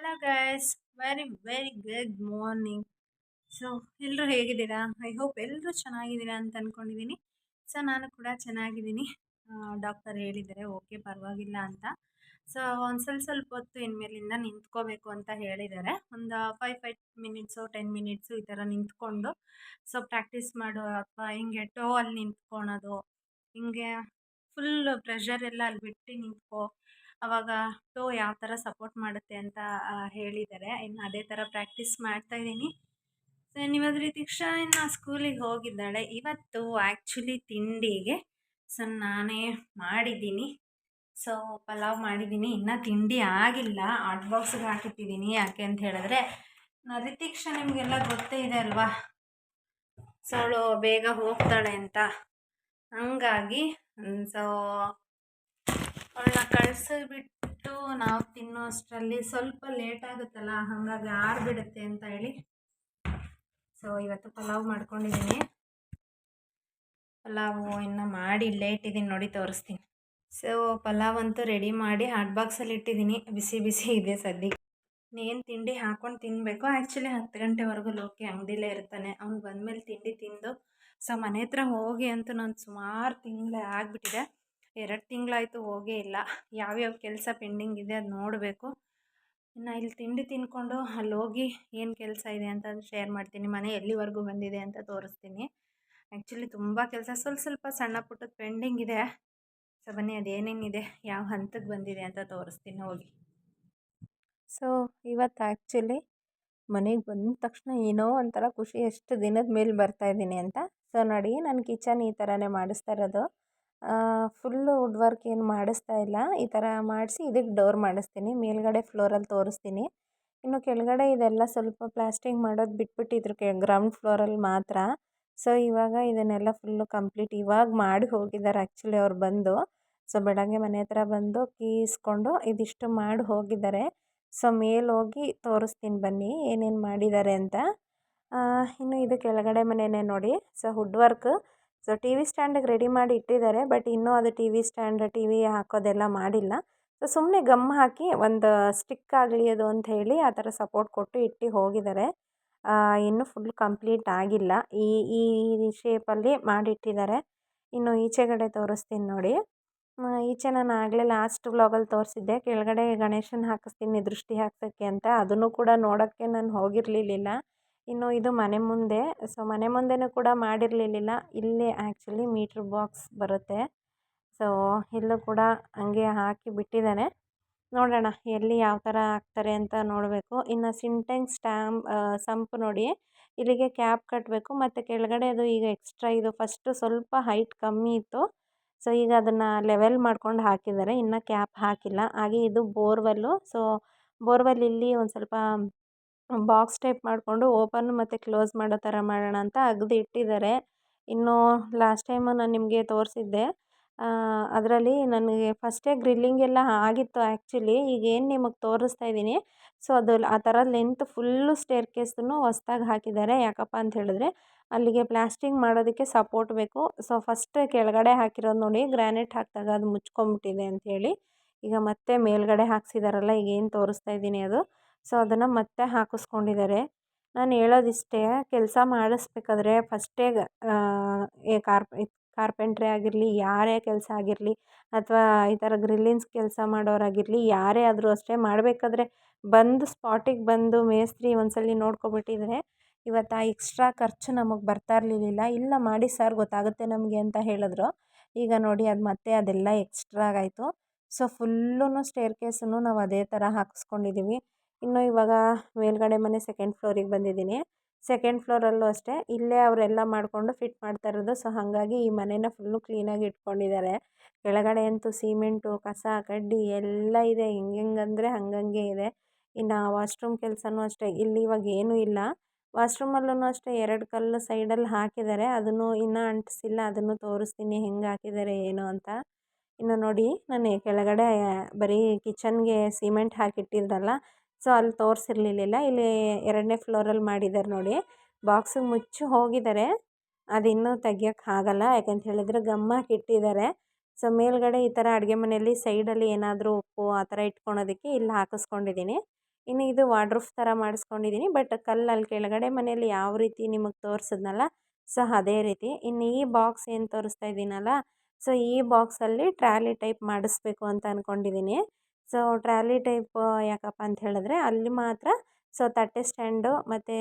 Hello guys very very good morning so ಎಲ್ಲರೂ ಹೇಗಿದ್ದೀರಾ? I hope ಎಲ್ಲರೂ ಚೆನ್ನಾಗಿದ್ದೀರಾ ಅಂತ ಅಂದ್ಕೊಂಡಿದ್ದೀನಿ ಸೊ ನಾನು ಕೂಡ ಚೆನ್ನಾಗಿದ್ದೀನಿ. ಡಾಕ್ಟರ್ ಹೇಳಿದ್ದಾರೆ ಓಕೆ ಪರವಾಗಿಲ್ಲ ಅಂತ. ಸೊ ಒಂದು ಸ್ವಲ್ಪ ಸ್ವಲ್ಪ ಹೊತ್ತು ಇನ್ಮೇಲಿಂದ ನಿಂತ್ಕೋಬೇಕು ಅಂತ ಹೇಳಿದ್ದಾರೆ. ಒಂದು five five minutes ten minutes ಈ ಥರ ನಿಂತ್ಕೊಂಡು ಸೊ ಪ್ರಾಕ್ಟೀಸ್ ಮಾಡೋ ಅಥವಾ ಹಿಂಗೆ ಟೋ ಅಲ್ಲಿ ನಿಂತ್ಕೊಳೋದು, ಹಿಂಗೆ ಫುಲ್ ಪ್ರೆಷರ್ ಎಲ್ಲ ಅಲ್ಲಿ ಬಿಟ್ಟು ನಿಂತ್ಕೋ. ಆವಾಗ ಟೋ ಯಾವ ಥರ ಸಪೋರ್ಟ್ ಮಾಡುತ್ತೆ? ಅಂತ ಹೇಳಿದ್ದಾರೆ. ಇನ್ನು ಅದೇ ಥರ ಪ್ರಾಕ್ಟೀಸ್ ಮಾಡ್ತಾ ಇದ್ದೀನಿ. ಸೊ ಇವಾಗ ದೀಕ್ಷಾ ಇನ್ನು ಸ್ಕೂಲಿಗೆ ಹೋಗಿದ್ದಾಳೆ. ಇವತ್ತು ಆ್ಯಕ್ಚುಲಿ ತಿಂಡಿಗೆ, ಸೊ, ನಾನೇ ಮಾಡಿದ್ದೀನಿ. ಸೊ, ಪಲಾವ್ ಮಾಡಿದ್ದೀನಿ. ಇನ್ನೂ ತಿಂಡಿ ಆಗಿಲ್ಲ. ಆಟ್ ಬಾಕ್ಸ್ಗೆ ಹಾಕಿಟ್ಟಿದ್ದೀನಿ. ಯಾಕೆ ಅಂತ ಹೇಳಿದ್ರೆ ರಿತೀಕ್ಷ ನಿಮಗೆಲ್ಲ ಗೊತ್ತೇ ಇದೆ ಅಲ್ವಾ? ಸೊ, ಅವಳು ಬೇಗ ಹೋಗ್ತಾಳೆ ಅಂತ. ಹಂಗಾಗಿ ಸೊ ಅವಳನ್ನ ಕಳಿಸಿಬಿಟ್ಟು ನಾವು ತಿನ್ನೋ ಅಷ್ಟರಲ್ಲಿ ಸ್ವಲ್ಪ ಲೇಟ್ ಆಗುತ್ತಲ್ಲ, ಹಾಗಾಗಿ ಆರಿಬಿಡುತ್ತೆ ಅಂತ ಹೇಳಿ. ಸೊ ಇವತ್ತು ಪಲಾವ್ ಮಾಡ್ಕೊಂಡಿದ್ದೀನಿ ಪಲಾವು ಇನ್ನು ಮಾಡಿ ಲೇಟ್ ಇದ್ದೀನಿ ನೋಡಿ ತೋರಿಸ್ತೀನಿ. ಸೊ ಪಲಾವ್ ಅಂತೂ ರೆಡಿ ಮಾಡಿ ಹಾಟ್ ಬಾಕ್ಸಲ್ಲಿ ಇಟ್ಟಿದ್ದೀನಿ ಬಿಸಿ ಬಿಸಿ ಇದೆ ಸದ್ಯಕ್ಕೆ. ಏನು ತಿಂಡಿ ಹಾಕ್ಕೊಂಡು ತಿನ್ನಬೇಕು ಆ್ಯಕ್ಚುಲಿ ಹತ್ತು ಗಂಟೆವರೆಗೂ ಲೋಕಿ ಅಂಗಡಿಲೇ ಇರ್ತಾನೆ. ಅವ್ನು ಬಂದಮೇಲೆ ತಿಂಡಿ ತಿಂದು, ಸೊ, ಮನೆ ಹತ್ರ ಹೋಗಿ ಅಂತೂ ನಾನು ಸುಮಾರು ತಿಂಗಳೇ ಆಗಿಬಿಟ್ಟಿದೆ. ಎರಡು ತಿಂಗಳಾಯಿತು, ಹೋಗೇ ಇಲ್ಲ. ಯಾವ್ಯಾವ ಕೆಲಸ ಪೆಂಡಿಂಗ್ ಇದೆ ಅದು ನೋಡಬೇಕು. ಇನ್ನು ಇಲ್ಲಿ ತಿಂಡಿ ತಿಂದ್ಕೊಂಡು ಅಲ್ಲಿ ಹೋಗಿ ಏನು ಕೆಲಸ ಇದೆ ಅಂತ ಶೇರ್ ಮಾಡ್ತೀನಿ. ಮನೆ ಎಲ್ಲಿವರೆಗೂ ಬಂದಿದೆ ಅಂತ ತೋರಿಸ್ತೀನಿ. ಆ್ಯಕ್ಚುಲಿ ತುಂಬ ಕೆಲಸ, ಸ್ವಲ್ಪ ಸ್ವಲ್ಪ ಸಣ್ಣ ಪುಟ್ಟದ ಪೆಂಡಿಂಗ್ ಇದೆ. ಸೊ ಬನ್ನಿ, ಅದೇನೇನಿದೆ, ಯಾವ ಹಂತಕ್ಕೆ ಬಂದಿದೆ ಅಂತ ತೋರಿಸ್ತೀನಿ, ಹೋಗಿ. ಸೊ ಇವತ್ತು ಆ್ಯಕ್ಚುಲಿ ಮನೆಗೆ ಬಂದ ತಕ್ಷಣ ಏನೋ ಒಂಥರ ಖುಷಿ, ಎಷ್ಟು ದಿನದ ಮೇಲೆ ಬರ್ತಾಯಿದ್ದೀನಿ ಅಂತ. ಸೊ ನೋಡಿ ನನ್ನ ಕಿಚನ್ ಈ ಥರನೇ ಮಾಡಿಸ್ತಾ ಇರೋದು. ಫುಲ್ಲು ವುಡ್ ವರ್ಕ್ ಏನು ಮಾಡಿಸ್ತಾ ಇಲ್ಲ. ಈ ಥರ ಮಾಡಿಸಿ ಇದಕ್ಕೆ ಡೋರ್ ಮಾಡಿಸ್ತೀನಿ. ಮೇಲ್ಗಡೆ ಫ್ಲೋರಲ್ಲಿ ತೋರಿಸ್ತೀನಿ. ಇನ್ನು ಕೆಳಗಡೆ ಇದೆಲ್ಲ ಸ್ವಲ್ಪ ಪ್ಲಾಸ್ಟಿಂಗ್ ಮಾಡೋದು ಬಿಟ್ಬಿಟ್ಟಿದ್ರು ಕೆ ಗ್ರೌಂಡ್ ಫ್ಲೋರಲ್ಲಿ ಮಾತ್ರ. ಸೊ ಇವಾಗ ಇದನ್ನೆಲ್ಲ ಫುಲ್ಲು ಕಂಪ್ಲೀಟ್ ಇವಾಗ ಮಾಡಿ ಹೋಗಿದ್ದಾರೆ ಆ್ಯಕ್ಚುಲಿ ಅವ್ರು ಬಂದು. ಸೊ ಬೆಳಗ್ಗೆ ಮನೆ ಹತ್ರ ಬಂದು ಕೀಸ್ಕೊಂಡು ಇದಿಷ್ಟು ಮಾಡಿ ಹೋಗಿದ್ದಾರೆ. ಸೊ ಮೇಲೆ ಹೋಗಿ ತೋರಿಸ್ತೀನಿ ಬನ್ನಿ ಏನೇನು ಮಾಡಿದ್ದಾರೆ ಅಂತ. ಇನ್ನು ಇದು ಕೆಳಗಡೆ ಮನೆಯೇ ನೋಡಿ. So wood work so T V ಸ್ಟ್ಯಾಂಡಿಗೆ ready ಮಾಡಿ ಇಟ್ಟಿದ್ದಾರೆ ಬಟ್ ಇನ್ನೂ ಅದು T V stand T V ಹಾಕೋದೆಲ್ಲ ಮಾಡಿಲ್ಲ. ಸೊ ಸುಮ್ಮನೆ ಗಮ್ ಹಾಕಿ ಒಂದು ಸ್ಟಿಕ್ ಆಗಲಿ ಅದು ಅಂತ ಹೇಳಿ ಆ ಥರ ಸಪೋರ್ಟ್ ಕೊಟ್ಟು ಇಟ್ಟು ಹೋಗಿದ್ದಾರೆ. ಇನ್ನೂ ಫುಲ್ ಕಂಪ್ಲೀಟ್ ಆಗಿಲ್ಲ. ಈ ಈ ಶೇಪಲ್ಲಿ ಮಾಡಿಟ್ಟಿದ್ದಾರೆ. ಇನ್ನು ಈಚೆಗಡೆ ತೋರಿಸ್ತೀನಿ ನೋಡಿ. ಈಚೆ ನಾನು ಆಗಲೇ ಲಾಸ್ಟ್ ವ್ಲಾಗಲ್ಲಿ ತೋರಿಸಿದ್ದೆ. ಕೆಳಗಡೆ ಗಣೇಶನ ಹಾಕಿಸ್ತೀನಿ, ದೃಷ್ಟಿ ಹಾಕ್ಸೋಕ್ಕೆ ಅಂತ. ಅದನ್ನು ಕೂಡ ನೋಡೋಕ್ಕೆ ನಾನು ಹೋಗಿರಲಿಲ್ಲ. ಇನ್ನು ಇದು ಮನೆ ಮುಂದೆ. ಸೊ ಮನೆ ಮುಂದೆನೂ ಕೂಡ ಮಾಡಿರಲಿಲ್ಲ ಇಲ್ಲಿ ಆ್ಯಕ್ಚುಲಿ ಮೀಟ್ರ್ ಬಾಕ್ಸ್ ಬರುತ್ತೆ. ಸೊ ಇಲ್ಲೂ ಕೂಡ ಹಂಗೆ ಹಾಕಿ ಬಿಟ್ಟಿದ್ದಾನೆ. ನೋಡೋಣ ಎಲ್ಲಿ ಯಾವ ಥರ ಹಾಕ್ತಾರೆ ಅಂತ ನೋಡಬೇಕು. ಇನ್ನು ಸಿಂಟೆಂಗ್ ಸ್ಟ್ಯಾಂಪ್ ಸಂಪ್ ನೋಡಿ. ಇಲ್ಲಿಗೆ ಕ್ಯಾಪ್ ಕಟ್ಟಬೇಕು ಮತ್ತು ಕೆಳಗಡೆ ಅದು ಈಗ ಎಕ್ಸ್ಟ್ರಾ ಇದು ಫಸ್ಟು ಸ್ವಲ್ಪ ಹೈಟ್ ಕಮ್ಮಿ ಇತ್ತು. ಸೊ ಈಗ ಅದನ್ನು ಲೆವೆಲ್ ಮಾಡ್ಕೊಂಡು ಹಾಕಿದ್ದಾರೆ. ಇನ್ನು ಕ್ಯಾಪ್ ಹಾಕಿಲ್ಲ. ಹಾಗೆ ಇದು ಬೋರ್ವೆಲ್ಲು ಸೊ ಬೋರ್ವೆಲ್ ಇಲ್ಲಿ ಒಂದು ಸ್ವಲ್ಪ ಬಾಕ್ಸ್ ಟೈಪ್ ಮಾಡಿಕೊಂಡು ಓಪನ್ ಮತ್ತು ಕ್ಲೋಸ್ ಮಾಡೋ ಥರ ಮಾಡೋಣ ಅಂತ ಅಗ್ದು ಇಟ್ಟಿದ್ದಾರೆ. ಇನ್ನು ಲಾಸ್ಟ್ ಟೈಮು ನಾನು ನಿಮಗೆ ತೋರಿಸಿದ್ದೆ. ಅದರಲ್ಲಿ ನನಗೆ ಫಸ್ಟೇ ಗ್ರಿಲ್ಲಿಂಗ್ ಎಲ್ಲ ಆಗಿತ್ತು ಆ್ಯಕ್ಚುಲಿ ಈಗ ಏನು ನಿಮಗೆ ತೋರಿಸ್ತಾ ಇದ್ದೀನಿ. ಸೊ, ಅದು ಆ ಥರ ಲೆಂತ್ ಫುಲ್ಲು ಸ್ಟೇರ್ ಕೇಸನ್ನು ಹೊಸ್ದಾಗಿ ಹಾಕಿದ್ದಾರೆ. ಯಾಕಪ್ಪ ಅಂತ ಹೇಳಿದ್ರೆ ಅಲ್ಲಿಗೆ ಪ್ಲಾಸ್ಟಿಂಗ್ ಮಾಡೋದಕ್ಕೆ ಸಪೋರ್ಟ್ ಬೇಕು. ಸೊ, ಫಸ್ಟ್ ಕೆಳಗಡೆ ಹಾಕಿರೋದು ನೋಡಿ, ಗ್ರಾನೈಟ್ ಹಾಕಿದಾಗ ಅದು ಮುಚ್ಕೊಂಬಿಟ್ಟಿದೆ ಅಂಥೇಳಿ ಈಗ ಮತ್ತೆ ಮೇಲ್ಗಡೆ ಹಾಕ್ಸಿದಾರಲ್ಲ, ಈಗ ಏನು ತೋರಿಸ್ತಾ ಇದ್ದೀನಿ ಅದು. ಸೊ, ಅದನ್ನು ಮತ್ತೆ ಹಾಕಿಸ್ಕೊಂಡಿದ್ದಾರೆ. ನಾನು ಹೇಳೋದಿಷ್ಟೇ, ಕೆಲಸ ಮಾಡಿಸ್ಬೇಕಾದ್ರೆ ಫಸ್ಟೇ ಕಾರ್ಪ್ ಕಾರ್ಪೆಂಟ್ರೇ ಆಗಿರಲಿ, ಯಾರೇ ಕೆಲಸ ಆಗಿರಲಿ, ಅಥವಾ ಈ ಥರ ಗ್ರಿಲ್ಲಿಂಗ್ಸ್ ಕೆಲಸ ಮಾಡೋರಾಗಿರಲಿ, ಯಾರೇ ಆದರೂ ಅಷ್ಟೇ ಮಾಡಬೇಕಾದ್ರೆ ಬಂದು ಸ್ಪಾಟಿಗೆ ಬಂದು ಮೇಸ್ತ್ರಿ ಒಂದ್ಸಲ ನೋಡ್ಕೊಬಿಟ್ಟಿದ್ರೆ ಇವತ್ತು ಆ ಎಕ್ಸ್ಟ್ರಾ ಖರ್ಚು ನಮಗೆ ಬರ್ತಾ ಇರಲಿಲ್ಲ. ಇಲ್ಲ ಮಾಡಿ ಸರ್ ಗೊತ್ತಾಗುತ್ತೆ ನಮಗೆ ಅಂತ ಹೇಳಿದ್ರು. ಈಗ ನೋಡಿ ಅದು ಮತ್ತೆ ಅದೆಲ್ಲ ಎಕ್ಸ್ಟ್ರಾ ಆಗಾಯಿತು. ಸೊ ಫುಲ್ಲೂ ಸ್ಟೇರ್ ಕೇಸನ್ನು ನಾವು ಅದೇ ಥರ ಹಾಕಿಸ್ಕೊಂಡಿದ್ದೀವಿ ಇನ್ನು ಇವಾಗ ಮೇಲ್ಗಡೆ ಮನೆ ಸೆಕೆಂಡ್ ಫ್ಲೋರಿಗೆ ಬಂದಿದ್ದೀನಿ. ಸೆಕೆಂಡ್ ಫ್ಲೋರಲ್ಲೂ ಅಷ್ಟೇ, ಇಲ್ಲೇ ಅವರೆಲ್ಲ ಮಾಡಿಕೊಂಡು ಫಿಟ್ ಮಾಡ್ತಾ ಇರೋದು. ಸೊ ಹಾಗಾಗಿ ಈ ಮನೇನ ಫುಲ್ಲು ಕ್ಲೀನಾಗಿ ಇಟ್ಕೊಂಡಿದ್ದಾರೆ. ಕೆಳಗಡೆ ಅಂತೂ ಸಿಮೆಂಟು ಕಸ, ಕಡ್ಡಿ ಎಲ್ಲ ಇದೆ. ಹೆಂಗೆಂಗಂದರೆ ಹಂಗಂಗೆ ಇದೆ. ಇನ್ನು ವಾಶ್ರೂಮ್ ಕೆಲಸನೂ ಅಷ್ಟೇ. ಇಲ್ಲಿ ಇವಾಗ ಏನೂ ಇಲ್ಲ. ವಾಶ್ರೂಮಲ್ಲೂ ಅಷ್ಟೇ, ಎರಡು ಕಲ್ಲು ಸೈಡಲ್ಲಿ ಹಾಕಿದ್ದಾರೆ. ಅದನ್ನು ಇನ್ನೂ ಅಂಟಿಸಿಲ್ಲ, ಅದನ್ನು ತೋರಿಸ್ತೀನಿ ಹೆಂಗೆ ಹಾಕಿದ್ದಾರೆ, ಏನು ಅಂತ. ಇನ್ನು ನೋಡಿ, ನಾನು ಕೆಳಗಡೆ, ಬರೀ ಕಿಚನ್ಗೆ ಸಿಮೆಂಟ್ ಹಾಕಿಟ್ಟಿದ್ರಲ್ಲ ಸೊ, ಅಲ್ಲಿ ತೋರಿಸಿರ್ಲಿಲ್ಲ ಇಲ್ಲಿ ಎರಡನೇ ಫ್ಲೋರಲ್ಲಿ ಮಾಡಿದ್ದಾರೆ ನೋಡಿ. ಬಾಕ್ಸಿಗೆ ಮುಚ್ಚಿ ಹೋಗಿದ್ದಾರೆ. ಅದಿನ್ನೂ ತೆಗಿಯೋಕ್ಕೆ ಆಗಲ್ಲ. ಯಾಕಂತ ಹೇಳಿದ್ರೆ ಗಮ್ ಇಟ್ಟಿದ್ದಾರೆ ಸೊ, ಮೇಲ್ಗಡೆ ಈ ಥರ ಅಡುಗೆ ಮನೆಯಲ್ಲಿ ಸೈಡಲ್ಲಿ ಏನಾದರೂ ಉಪ್ಪು ಆ ಥರ ಇಟ್ಕೊಳೋದಕ್ಕೆ ಇಲ್ಲಿ ಹಾಕಿಸ್ಕೊಂಡಿದ್ದೀನಿ. ಇನ್ನು ಇದು ವಾಡ್ರೂಫ್ ಥರ ಮಾಡಿಸ್ಕೊಂಡಿದ್ದೀನಿ. ಬಟ್ ಕಲ್ಲು ಅಲ್ಲಿ ಕೆಳಗಡೆ ಮನೆಯಲ್ಲಿ ಯಾವ ರೀತಿ ನಿಮಗೆ ತೋರಿಸಿದ್ನಲ್ಲ, ಸೊ, ಅದೇ ರೀತಿ. ಇನ್ನು ಈ ಬಾಕ್ಸ್ ಏನು ತೋರಿಸ್ತಾ ಇದ್ದೀನಲ್ಲ, ಸೊ, ಈ ಬಾಕ್ಸಲ್ಲಿ ಟ್ರಾಲಿ ಟೈಪ್ ಮಾಡಿಸ್ಬೇಕು ಅಂತ ಅಂದ್ಕೊಂಡಿದ್ದೀನಿ ಸೊ, ಟ್ರಾಲಿ ಟೈಪ್ ಯಾಕಪ್ಪ ಅಂತ ಹೇಳಿದ್ರೆ, ಅಲ್ಲಿ ಮಾತ್ರ ಸೊ, ತಟ್ಟೆ ಸ್ಟ್ಯಾಂಡು ಮತ್ತು,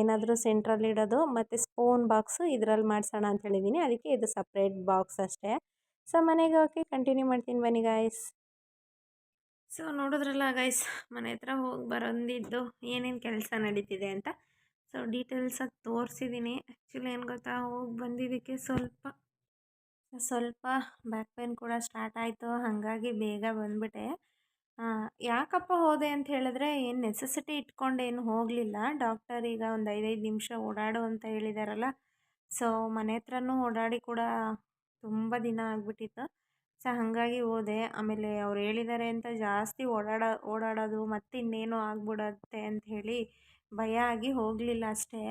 ಏನಾದರೂ ಸೆಂಟ್ರಲ್ಲಿ ಇಡೋದು ಮತ್ತು ಸ್ಪೂನ್ ಬಾಕ್ಸು ಇದರಲ್ಲಿ ಮಾಡಿಸೋಣ ಅಂತ ಹೇಳಿದ್ದೀನಿ ಅದಕ್ಕೆ ಇದು ಸಪ್ರೇಟ್ ಬಾಕ್ಸ್ ಅಷ್ಟೇ. ಸೊ, ಮನೆಗೆ ಹೋಗಿ ಕಂಟಿನ್ಯೂ ಮಾಡ್ತೀನಿ ಬನ್ನಿ ಗಾಯ್ಸ್. ಸೊ, ನೋಡಿದ್ರಲ್ಲ ಗಾಯ್ಸ್, ಮನೆ ಹತ್ರ ಹೋಗಿ ಬರೋಂದಿದ್ದು ಏನೇನು ಕೆಲಸ ನಡೀತಿದೆ ಅಂತ. ಸೊ ಡೀಟೇಲ್ಸಾಗಿ ತೋರಿಸಿದ್ದೀನಿ ಆ್ಯಕ್ಚುಲಿ ಏನು ಗೊತ್ತಾ, ಹೋಗಿ ಬಂದಿದ್ದಕ್ಕೆ ಸ್ವಲ್ಪ ಸ್ವಲ್ಪ ಬ್ಯಾಕ್ ಪೇನ್ ಕೂಡ ಸ್ಟಾರ್ಟ್ ಆಯಿತು. ಹಾಗಾಗಿ ಬೇಗ ಬಂದುಬಿಟ್ಟೆ. ಯಾಕಪ್ಪ ಹೋದೆ ಅಂತ ಹೇಳಿದ್ರೆ ಏನು ನೆಸೆಸಿಟಿ ಇಟ್ಕೊಂಡೇನು ಹೋಗಲಿಲ್ಲ. ಡಾಕ್ಟರ್ ಈಗ ಒಂದು ಐದೈದು ನಿಮಿಷ ಓಡಾಡು ಅಂತ ಹೇಳಿದಾರಲ್ಲ. ಸೊ ಮನೆ ಹತ್ರನೂ ಓಡಾಡಿ ಕೂಡ ತುಂಬ ದಿನ ಆಗಿಬಿಟ್ಟಿತ್ತು. ಸೊ ಹಾಗಾಗಿ ಹೋದೆ. ಆಮೇಲೆ ಅವ್ರು ಹೇಳಿದ್ದಾರೆ ಅಂತ ಜಾಸ್ತಿ ಓಡಾಡ, ಓಡಾಡೋದು ಮತ್ತೆ ಇನ್ನೇನು ಆಗ್ಬಿಡತ್ತೆ ಅಂತ ಹೇಳಿ ಭಯ ಆಗಿ ಹೋಗಲಿಲ್ಲ ಅಷ್ಟೇ.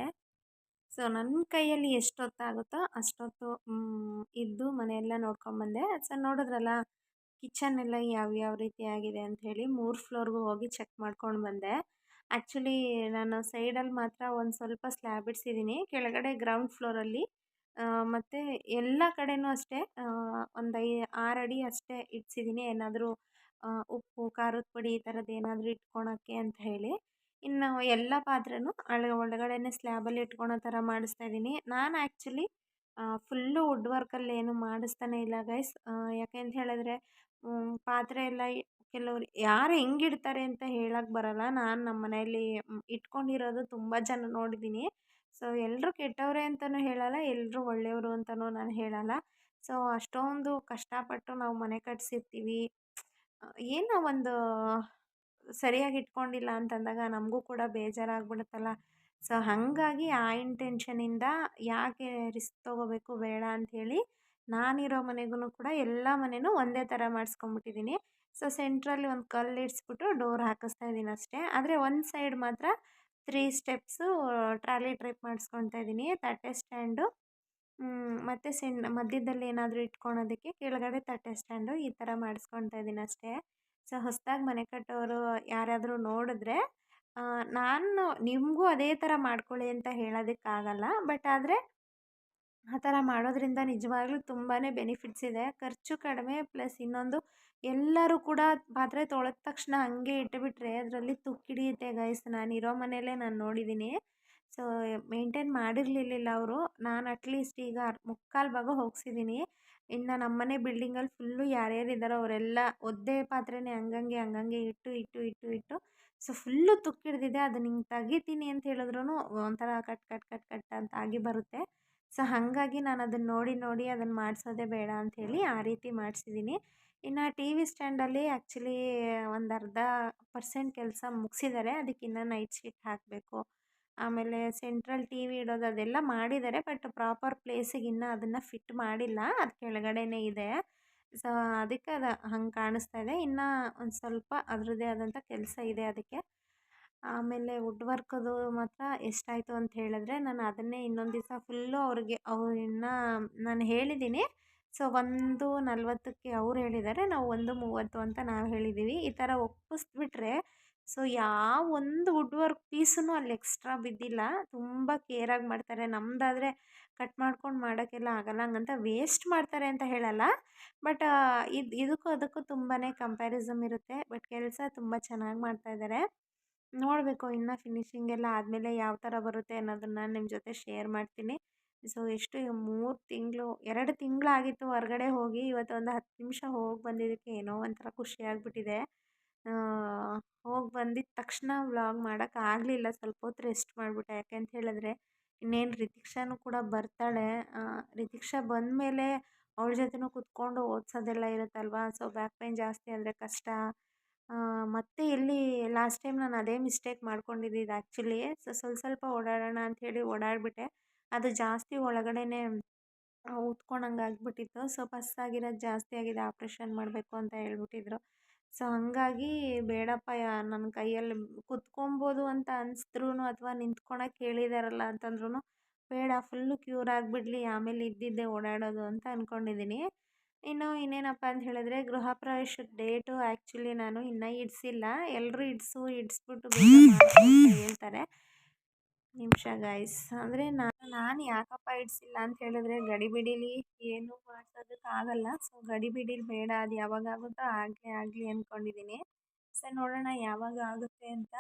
ಸೊ ನನ್ನ ಕೈಯಲ್ಲಿ ಎಷ್ಟೊತ್ತಾಗುತ್ತೋ ಅಷ್ಟೊತ್ತು ಇದ್ದು ಮನೆಯೆಲ್ಲ ನೋಡ್ಕೊಂಬಂದೆ ಸೊ ನೋಡಿದ್ರಲ್ಲ ಕಿಚನ್ ಎಲ್ಲ ಯಾವ್ಯಾವ ರೀತಿ ಆಗಿದೆ ಅಂತ ಹೇಳಿ ಮೂರು ಫ್ಲೋರ್ಗೂ ಹೋಗಿ ಚೆಕ್ ಮಾಡ್ಕೊಂಡು ಬಂದೆ. ಆ್ಯಕ್ಚುಲಿ ನಾನು ಸೈಡಲ್ಲಿ ಮಾತ್ರ ಒಂದು ಸ್ವಲ್ಪ ಸ್ಲ್ಯಾಬ್ ಇಡ್ಸಿದ್ದೀನಿ ಕೆಳಗಡೆ ಗ್ರೌಂಡ್ ಫ್ಲೋರಲ್ಲಿ ಮತ್ತು ಎಲ್ಲ ಕಡೆಯೂ ಅಷ್ಟೇ ಒಂದು ಐ, ಆರು ಅಡಿ ಅಷ್ಟೇ ಇಡ್ಸಿದ್ದೀನಿ ಏನಾದರೂ ಉಪ್ಪು, ಖಾರದ ಪುಡಿ ಈ ಥರದ್ದು ಏನಾದರೂ ಇಟ್ಕೊಳಕ್ಕೆ ಅಂತ ಹೇಳಿ. ಇನ್ನು ಎಲ್ಲ ಪಾತ್ರೆನೂ ಅಳ, ಒಳಗಡೆನೇ ಸ್ಲ್ಯಾಬಲ್ಲಿ ಇಟ್ಕೊಳೋ ಥರ ಮಾಡಿಸ್ತಾ ಇದ್ದೀನಿ ನಾನು ಆ್ಯಕ್ಚುಲಿ ಫುಲ್ಲು ವುಡ್ ವರ್ಕಲ್ಲಿ ಏನು ಮಾಡಿಸ್ತಾನೆ ಇಲ್ಲ ಗೈಸ್. ಯಾಕೆ ಅಂತ ಹೇಳಿದ್ರೆ ಪಾತ್ರೆ ಎಲ್ಲ ಕೆಲವ್ರು ಯಾರು ಹೆಂಗೆ ಇಡ್ತಾರೆ ಅಂತ ಹೇಳಕ್ಕೆ ಬರಲ್ಲ. ನಾನು ನಮ್ಮ ಮನೆಯಲ್ಲಿ ಇಟ್ಕೊಂಡಿರೋದು ತುಂಬ ಜನ ನೋಡಿದ್ದೀನಿ ಸೊ ಎಲ್ಲರೂ ಕೆಟ್ಟವರೇ ಅಂತಲೂ ಹೇಳಲ್ಲ ಎಲ್ಲರೂ ಒಳ್ಳೆಯವರು ಅಂತಲೂ ನಾನು ಹೇಳಲ್ಲ. ಸೊ, ಅಷ್ಟೊಂದು ಕಷ್ಟಪಟ್ಟು ನಾವು ಮನೆ ಕಟ್ಸಿರ್ತೀವಿ. ಏನೋ ಒಂದು ಸರಿಯಾಗಿ ಇಟ್ಕೊಂಡಿಲ್ಲ ಅಂತಂದಾಗ ನಮಗೂ ಕೂಡ ಬೇಜಾರಾಗ್ಬಿಡುತ್ತಲ್ಲ. ಸೊ, ಹಾಗಾಗಿ ಆ ಇಂಟೆನ್ಷನಿಂದ ಯಾಕೆ ರಿಸ್ಕ್ ತೊಗೋಬೇಕು ಬೇಡ ಅಂಥೇಳಿ ನಾನಿರೋ ಮನೆಗೂ ಕೂಡ ಎಲ್ಲ ಮನೆಯೂ ಒಂದೇ ಥರ ಮಾಡಿಸ್ಕೊಂಬಿಟ್ಟಿದ್ದೀನಿ ಸೊ ಸೆಂಟ್ರಲ್ಲಿ ಒಂದು ಕಲ್ಲು ಇಡಿಸ್ಬಿಟ್ಟು ಡೋರ್ ಹಾಕಿಸ್ತಾ ಇದ್ದೀನಿ ಅಷ್ಟೇ. ಆದರೆ ಒಂದು ಸೈಡ್ ಮಾತ್ರ ತ್ರೀ ಸ್ಟೆಪ್ಸು ಟ್ರಾಲಿ ಟ್ರೈಪ್ ಮಾಡಿಸ್ಕೊತಾ ಇದ್ದೀನಿ ತಟ್ಟೆ ಸ್ಟ್ಯಾಂಡು. ಮತ್ತು ಸೆನ್ ಮಧ್ಯದಲ್ಲಿ ಏನಾದರೂ ಇಟ್ಕೊಳೋದಕ್ಕೆ ಕೆಳಗಡೆ ತಟ್ಟೆ ಸ್ಟ್ಯಾಂಡು ಈ ಥರ ಮಾಡಿಸ್ಕೊತಾ ಇದ್ದೀನಿ ಅಷ್ಟೇ. ಸೊ, ಹೊಸದಾಗಿ ಮನೆ ಕಟ್ಟೋರು ಯಾರಾದರೂ ನೋಡಿದ್ರೆ ನಾನು ನಿಮಗೂ ಅದೇ ಥರ ಮಾಡ್ಕೊಳ್ಳಿ ಅಂತ ಹೇಳೋದಕ್ಕಾಗಲ್ಲ. ಬಟ್ ಆದರೆ ಆ ಥರ ಮಾಡೋದ್ರಿಂದ ನಿಜವಾಗ್ಲೂ ತುಂಬಾ ಬೆನಿಫಿಟ್ಸ್ ಇದೆ. ಖರ್ಚು ಕಡಿಮೆ ಪ್ಲಸ್ ಇನ್ನೊಂದು ಎಲ್ಲರೂ ಕೂಡ ಪಾತ್ರೆ ತೊಳೆದ ತಕ್ಷಣ ಹಂಗೆ ಇಟ್ಟುಬಿಟ್ರೆ ಅದರಲ್ಲಿ ತುಕ್ಕಿಡಿಯುತ್ತೆ ಗೈಸ್ ನಾನಿರೋ ಮನೆಯಲ್ಲೇ ನಾನು ನೋಡಿದ್ದೀನಿ ಸೊ, ಮೇಂಟೈನ್ ಮಾಡಿರಲಿಲ್ಲ ಅವರು. ನಾನು ಅಟ್ಲೀಸ್ಟ್ ಈಗ ಮುಕ್ಕಾಲು ಭಾಗ ಹೋಗ್ಸಿದ್ದೀನಿ ಇನ್ನು ನಮ್ಮನೆ ಬಿಲ್ಡಿಂಗಲ್ಲಿ ಫುಲ್ಲು ಯಾರ್ಯಾರು ಇದ್ದಾರೋ ಅವರೆಲ್ಲ ಒದ್ದೆ ಪಾತ್ರೆನೇ ಹಂಗಂಗೆ ಹಂಗಂಗೆ ಇಟ್ಟು ಇಟ್ಟು ಇಟ್ಟು ಇಟ್ಟು. ಸೊ, ಫುಲ್ಲು ತುಕ್ಕಿಡ್ದಿದೆ. ಅದು ಹಿಂಗೆ ತೆಗಿತೀನಿ ಅಂತ ಹೇಳಿದ್ರು ಒಂಥರ ಕಟ್ ಕಟ್ ಕಟ್ ಕಟ್ ಅಂತ ಆಗಿ ಬರುತ್ತೆ. ಸೊ, ಹಾಗಾಗಿ ನಾನು ಅದನ್ನು ನೋಡಿ ನೋಡಿ ಅದನ್ನು ಮಾಡಿಸೋದೇ ಬೇಡ ಅಂಥೇಳಿ ಆ ರೀತಿ ಮಾಡಿಸಿದ್ದೀನಿ. ಇನ್ನು ಟಿ ವಿ ಸ್ಟ್ಯಾಂಡಲ್ಲಿ ಆ್ಯಕ್ಚುಲಿ ಒಂದು ಅರ್ಧ ಪರ್ಸೆಂಟ್ ಕೆಲಸ ಮುಗಿಸಿದ್ದಾರೆ ಅದಕ್ಕೆ ಇನ್ನೂ ನೈಟ್ ಶೀಟ್ ಹಾಕಬೇಕು. ಆಮೇಲೆ ಸೆಂಟ್ರಲ್ ಟಿ ವಿ ಇಡೋದು ಅದೆಲ್ಲ ಮಾಡಿದ್ದಾರೆ ಬಟ್ ಪ್ರಾಪರ್ ಪ್ಲೇಸಿಗೆ ಇನ್ನೂ ಅದನ್ನು ಫಿಟ್ ಮಾಡಿಲ್ಲ. ಅದು ಕೆಳಗಡೆನೇ ಇದೆ. ಸೊ, ಅದಕ್ಕೆ ಅದು ಹಂಗೆ ಕಾಣಿಸ್ತಾ ಇದೆ. ಇನ್ನು ಒಂದು ಸ್ವಲ್ಪ ಅದರದ್ದೇ ಆದಂಥ ಕೆಲಸ ಇದೆ ಅದಕ್ಕೆ. ಆಮೇಲೆ ವುಡ್ ವರ್ಕದು ಮಾತ್ರ ಎಷ್ಟಾಯಿತು ಅಂತ ಹೇಳಿದ್ರೆ, ನಾನು ಅದನ್ನೇ ಇನ್ನೊಂದು ದಿವಸ ಫುಲ್ಲು ಅವ್ರಿಗೆ ಅವ್ರನ್ನ ನಾನು ಹೇಳಿದ್ದೀನಿ ಸೊ, ಒಂದು ನಲ್ವತ್ತಕ್ಕೆ ಅವ್ರು ಹೇಳಿದ್ದಾರೆ ನಾವು ಒಂದು ಮೂವತ್ತು ಅಂತ ನಾವು ಹೇಳಿದ್ದೀವಿ ಈ ಥರ ಒಪ್ಪಿಸ್ಬಿಟ್ರೆ, ಸೊ, ಯಾವ ಒಂದು ವುಡ್ ವರ್ಕ್ ಪೀಸೂ ಅಲ್ಲಿ ಎಕ್ಸ್ಟ್ರಾ ಬಿದ್ದಿಲ್ಲ. ತುಂಬ ಕೇರಾಗಿ ಮಾಡ್ತಾರೆ. ನಮ್ಮದಾದರೆ ಕಟ್ ಮಾಡ್ಕೊಂಡು ಮಾಡೋಕ್ಕೆಲ್ಲ ಆಗಲ್ಲ, ಹಂಗಂತ ವೇಸ್ಟ್ ಮಾಡ್ತಾರೆ ಅಂತ ಹೇಳಲ್ಲ. ಬಟ್ ಇದು, ಇದಕ್ಕೂ ಅದಕ್ಕೂ ತುಂಬಾ ಕಂಪ್ಯಾರಿಸಮ್ ಇರುತ್ತೆ. ಬಟ್ ಕೆಲಸ ತುಂಬ ಚೆನ್ನಾಗಿ ಮಾಡ್ತಾಯಿದ್ದಾರೆ ನೋಡಬೇಕು ಇನ್ನು ಫಿನಿಶಿಂಗ್ ಎಲ್ಲ ಆದಮೇಲೆ ಯಾವ ಥರ ಬರುತ್ತೆ ಅನ್ನೋದನ್ನು ನಿಮ್ಮ ಜೊತೆ ಶೇರ್ ಮಾಡ್ತೀನಿ. ಸೊ ಎಷ್ಟು ಮೂರು ತಿಂಗಳು, ಎರಡು ತಿಂಗಳಾಗಿತ್ತು ಹೊರಗಡೆ ಹೋಗಿ, ಇವತ್ತು ಒಂದು ಹತ್ತು ನಿಮಿಷ ಹೋಗಿ ಬಂದಿದ್ದಕ್ಕೆ ಏನೋ ಒಂಥರ ಖುಷಿ ಆಗಿಬಿಟ್ಟಿದೆ. ಹೋಗಿ ಬಂದಿದ್ದ ತಕ್ಷಣ ವ್ಲಾಗ್ ಮಾಡೋಕ್ಕಾಗಲಿಲ್ಲ ಸ್ವಲ್ಪ ಹೊತ್ತು ರೆಸ್ಟ್ ಮಾಡಿಬಿಟ್ಟೆ. ಯಾಕೆ ಅಂತ ಹೇಳಿದ್ರೆ, ಇನ್ನೇನು ರಿತಿಕ್ಷಾನು ಕೂಡ ಬರ್ತಾಳೆ. ರಿತಿಕ್ಷಾ ಬಂದಮೇಲೆ ಅವಳ ಜೊತೆನೂ ಕೂತ್ಕೊಂಡು ಓದಿಸೋದೆಲ್ಲ ಇರುತ್ತಲ್ವಾ? ಸೊ ಬ್ಯಾಕ್ ಪೇನ್ ಜಾಸ್ತಿ ಆದರೆ ಕಷ್ಟ. ಮತ್ತೆ ಇಲ್ಲಿ ಲಾಸ್ಟ್ ಟೈಮ್ ನಾನು ಅದೇ ಮಿಸ್ಟೇಕ್ ಮಾಡ್ಕೊಂಡಿದ್ದಿದ್ದು ಆ್ಯಕ್ಚುಲಿ ಸೊ, ಸ್ವಲ್ಪ ಸ್ವಲ್ಪ ಓಡಾಡೋಣ ಅಂಥೇಳಿ ಓಡಾಡಿಬಿಟ್ಟೆ. ಅದು ಜಾಸ್ತಿ ಒಳಗಡೆನೇ ಊದ್ಕೊಂಡಂಗೆ ಆಗಿಬಿಟ್ಟಿತ್ತು. ಸೊ ಪಸ್ಸಾಗಿರೋದು ಜಾಸ್ತಿ ಆಗಿದೆ ಆಪ್ರೇಷನ್ ಮಾಡಬೇಕು ಅಂತ ಹೇಳ್ಬಿಟ್ಟಿದ್ರು. ಸೊ ಹಾಗಾಗಿ ಬೇಡಪ್ಪ ನನ್ನ ಕೈಯಲ್ಲಿ ಕುತ್ಕೊಬೋದು ಅಂತ ಅನ್ಸಿದ್ರೂ ಅಥವಾ ನಿಂತ್ಕೊಳಕ್ಕೆ ಹೇಳಿದಾರಲ್ಲ ಅಂತಂದ್ರೂ ಬೇಡ ಫುಲ್ಲು ಕ್ಯೂರ್ ಆಗಿಬಿಡ್ಲಿ, ಆಮೇಲೆ ಇದ್ದಿದ್ದೇ ಓಡಾಡೋದು ಅಂತ ಅಂದ್ಕೊಂಡಿದ್ದೀನಿ ಇನ್ನು ಇನ್ನೇನಪ್ಪ ಅಂತ ಹೇಳಿದ್ರೆ ಗೃಹ ಪ್ರವೇಶದ ಡೇಟು ಆ್ಯಕ್ಚುಲಿ ನಾನು ಇನ್ನೂ ಇಡಿಸಿಲ್ಲ. ಎಲ್ಲರೂ ಇಡಿಸು, ಇಡಿಸ್ಬಿಟ್ಟು ಹೇಳ್ತಾರೆ. ನಿಮಿಷ ಗಾಯ್ಸ್ ಅಂದರೆ ನಾನು ನಾನು ಯಾಕಪ್ಪ ಇಡಿಸಿಲ್ಲ ಅಂತ ಹೇಳಿದ್ರೆ ಗಡಿಬಿಡೀಲಿ ಏನು ಮಾಡ್ಸೋದಕ್ಕಾಗಲ್ಲ ಸೊ ಗಡಿಬಿಡೀಲಿ ಬೇಡ, ಅದು ಯಾವಾಗ ಆಗುತ್ತೋ ಆಗಲೇ ಆಗಲಿ ಅಂದ್ಕೊಂಡಿದ್ದೀನಿ ಸೊ ನೋಡೋಣ ಯಾವಾಗ ಆಗುತ್ತೆ ಅಂತ.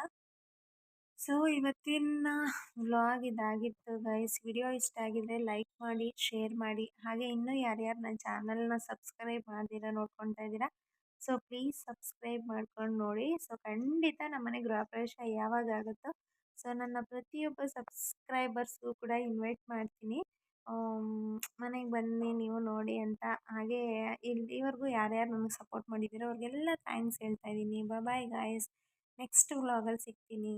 ಸೊ ಇವತ್ತಿನ ವ್ಲಾಗ್ ಇದಾಗಿತ್ತು ಗೈಸ್ ವಿಡಿಯೋ ಇಷ್ಟ ಆಗಿದ್ರೆ ಲೈಕ್ ಮಾಡಿ ಶೇರ್ ಮಾಡಿ. ಹಾಗೆ ಇನ್ನೂ ಯಾರ್ಯಾರು ನನ್ನ ಚಾನಲ್ನ ಸಬ್ಸ್ಕ್ರೈಬ್ ಮಾಡ್ದಿರ ನೋಡ್ಕೊತಾ ಇದ್ದೀರಾ ಸೊ ಪ್ಲೀಸ್ ಸಬ್ಸ್ಕ್ರೈಬ್ ಮಾಡ್ಕೊಂಡು ನೋಡಿ. ಸೊ ಖಂಡಿತ ನಮ್ಮನೆ ಗೃಹ ಪ್ರವೇಶ ಯಾವಾಗ ಆಗುತ್ತೋ ಸೊ ನನ್ನ ಪ್ರತಿಯೊಬ್ಬ ಸಬ್ಸ್ಕ್ರೈಬರ್ಸ್ಗೂ ಕೂಡ ಇನ್ವೈಟ್ ಮಾಡ್ತೀನಿ. ಮನೆಗೆ ಬನ್ನಿ, ನೀವು ನೋಡಿ ಅಂತ. ಹಾಗೆ ಇಲ್ಲಿವರೆಗೂ ಯಾರ್ಯಾರು ನನಗೆ ಸಪೋರ್ಟ್ ಮಾಡಿದ್ದೀರೋ ಅವ್ರಿಗೆಲ್ಲ ಥ್ಯಾಂಕ್ಸ್ ಹೇಳ್ತಾ ಇದ್ದೀನಿ. ಬಾಯ್ ಗಾಯ್ಸ್ ನೆಕ್ಸ್ಟ್ ವ್ಲಾಗಲ್ಲಿ ಸಿಗ್ತೀನಿ.